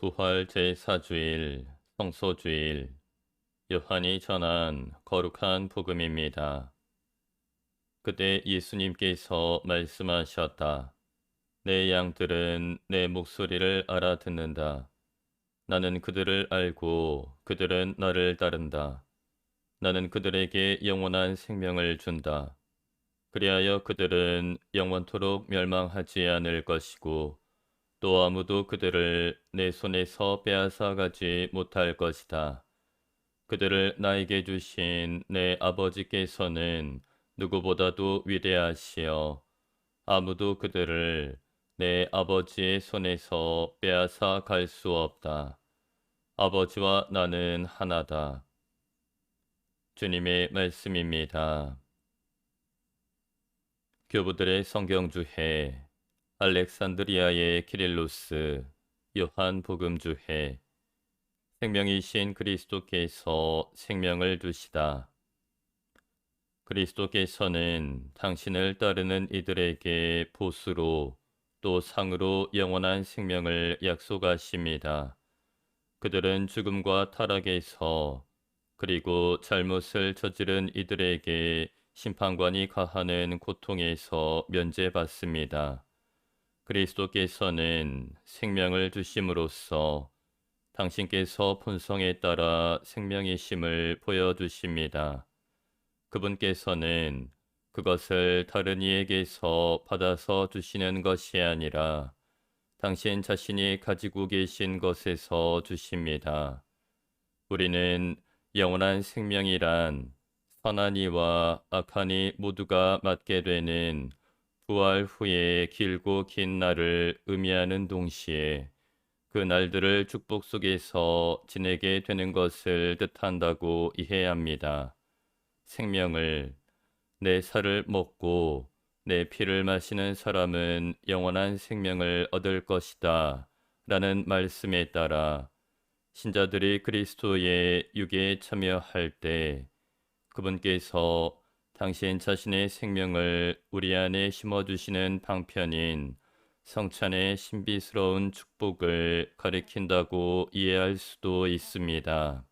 부활 제4주일 성소주일 요한이 전한 거룩한 복음입니다. 그때 예수님께서 말씀하셨다. 내 양들은 내 목소리를 알아듣는다. 나는 그들을 알고 그들은 나를 따른다. 나는 그들에게 영원한 생명을 준다. 그리하여 그들은 영원토록 멸망하지 않을 것이고 또 아무도 그들을 내 손에서 빼앗아 가지 못할 것이다. 그들을 나에게 주신 내 아버지께서는 누구보다도 위대하시어 아무도 그들을 내 아버지의 손에서 빼앗아 갈 수 없다. 아버지와 나는 하나다. 주님의 말씀입니다. 교부들의 성경주해 알렉산드리아의 키릴로스 요한 복음주해 생명이신 그리스도께서 생명을 두시다. 그리스도께서는 당신을 따르는 이들에게 보수로 또 상으로 영원한 생명을 약속하십니다. 그들은 죽음과 타락에서 그리고 잘못을 저지른 이들에게 심판관이 가하는 고통에서 면제받습니다. 그리스도께서는 생명을 주심으로써 당신께서 본성에 따라 생명이심을 보여주십니다. 그분께서는 그것을 다른 이에게서 받아서 주시는 것이 아니라 당신 자신이 가지고 계신 것에서 주십니다. 우리는 영원한 생명이란 선한 이와 악한 이 모두가 맞게 되는 부활 후의 길고 긴 날을 의미하는 동시에 그 날들을 축복 속에서 지내게 되는 것을 뜻한다고 이해해야 합니다. 생명을 내 살을 먹고 내 피를 마시는 사람은 영원한 생명을 얻을 것이다. 라는 말씀에 따라 신자들이 그리스도의 유계에 참여할 때 그분께서 당신 자신의 생명을 우리 안에 심어주시는 방편인 성찬의 신비스러운 축복을 가리킨다고 이해할 수도 있습니다.